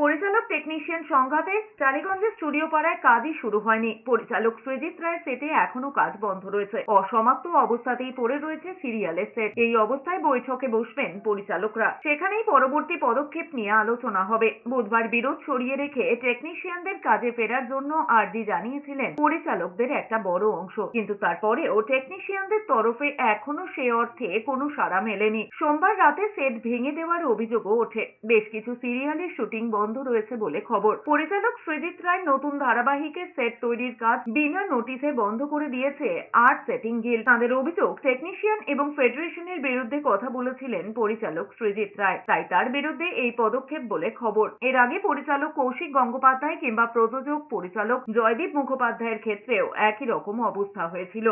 পরিচালক টেকনিশিয়ান সংঘাতে টালিগঞ্জের স্টুডিও পাড়ায় কাজই শুরু হয়নি। পরিচালক সৃজিত রায়ের সেটে এখনও কাজ বন্ধ রয়েছে। অসমাপ্ত অবস্থাতেই পড়ে রয়েছে সিরিয়ালের সেট এই অবস্থায় বৈঠকে বসবেন পরিচালকরা। সেখানেই পরবর্তী পদক্ষেপ নিয়ে আলোচনা হবে। বুধবার বিরোধ সরিয়ে রেখে টেকনিশিয়ানদের কাজে ফেরার জন্য আর্জি জানিয়েছিলেন পরিচালকদের একটা বড় অংশ। কিন্তু তারপরেও টেকনিশিয়ানদের তরফে এখনও সে অর্থে কোনো সাড়া মেলেনি। সোমবার রাতে সেট ভেঙে দেওয়ার অভিযোগও ওঠে। বেশ কিছু সিরিয়ালের শুটিং বন্ধ রয়েছে বলে খবর। পরিচালক সৃজিত রায় নতুন ধারাবাহিকের সেট তৈরির কাজ বিনা নোটিশে বন্ধ করে দিয়েছে। আর্ট সেটিং গিল তাদের অভিযোগ টেকনিশিয়ান এবং ফেডারেশনের বিরুদ্ধে কথা বলেছিলেন পরিচালক সৃজিত রায়। তাই তার বিরুদ্ধে এই পদক্ষেপ বলে খবর। এর আগে পরিচালক কৌশিক গঙ্গোপাধ্যায় কিংবা প্রযোজক পরিচালক জয়দীপ মুখোপাধ্যায়ের ক্ষেত্রেও একই রকম অবস্থা হয়েছিল।